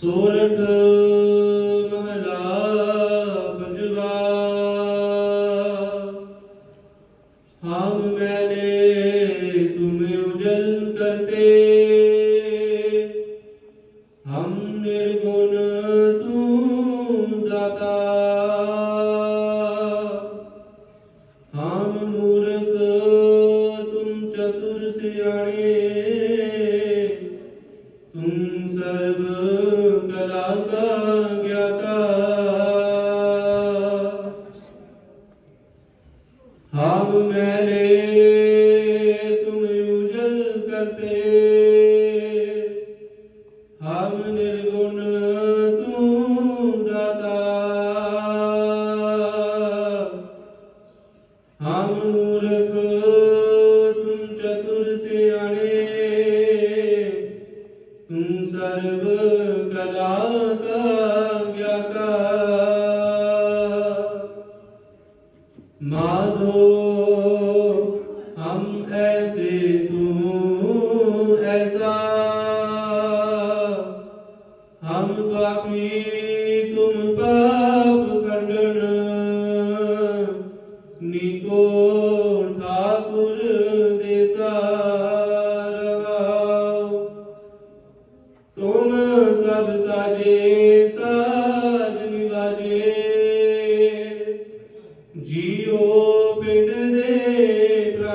ਸੋਰਠ ਮਹਲਾ ਪੰਜਵਾ। ਉਜਲ ਕਰਤੇ। ਹਮ ਨਿਰਗੁਣ ਤੂੰ ਦਾਤਾ। ਮੂਰਖ ਤੁਮ ਨਾਨਕ ਗਿਆਤਾ। ਹਮ ਉਜਲ ਕਰਤੇ। ਹਮ ਨਿਰਗੁਣ ਤੂੰ ਦਾਤਾ। ਹਮ ਤੂੰ ਸਰਬ ਕਲਾ ਕਾ ਵਿਆਕਾ ਮਾਧੋ ਹਮ ਐਸੇ ਤੂੰ ਐਸਾ ਹਮ ਪਾਪੀ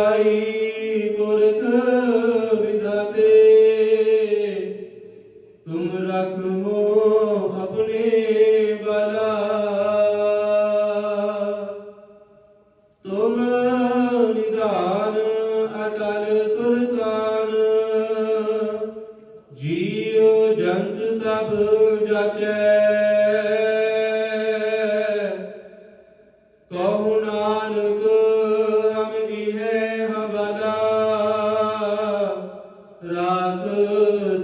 ਸੁਖਦਾਈ ਪੁਰਖ ਵਿਦਾਤੇ, ਤੁਮ ਰਖੋ ਆਪਣੇ ਬਲਾ। ਤੁਮ ਨਿਦਾਨ ਅਟਲ ਸੁਲਤਾਨ, ਜੀਉ ਜੰਤ ਸਭ ਜਾਚੈ। ਕਹੋ ਨਾਨਕ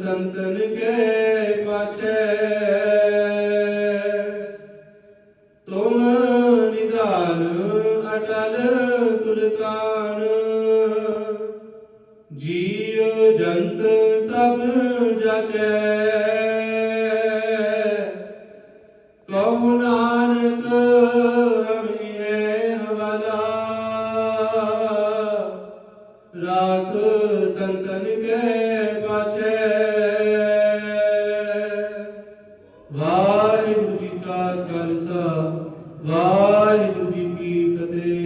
ਸੰਤਨ ਕੇ ਪਾਛੇ। ਤੁਮ ਨਿਦਾਨ ਅਟਲ ਸੁਲਤਾਨ। ਜੀਵ ਜੰਤ ਸਭ ਜਚੈ। ਕਹੁ ਨਾਨਕ ਨਾਨਕ ਸੰਤਨ ਕੇ ਪਾਛੇ। ਵਾਹਿਗੁਰੂ ਜੀ ਕਾ ਖਾਲਸਾ ਵਾਹਿਗੁਰੂ ਜੀ ਕੀ ਫਤਿਹ।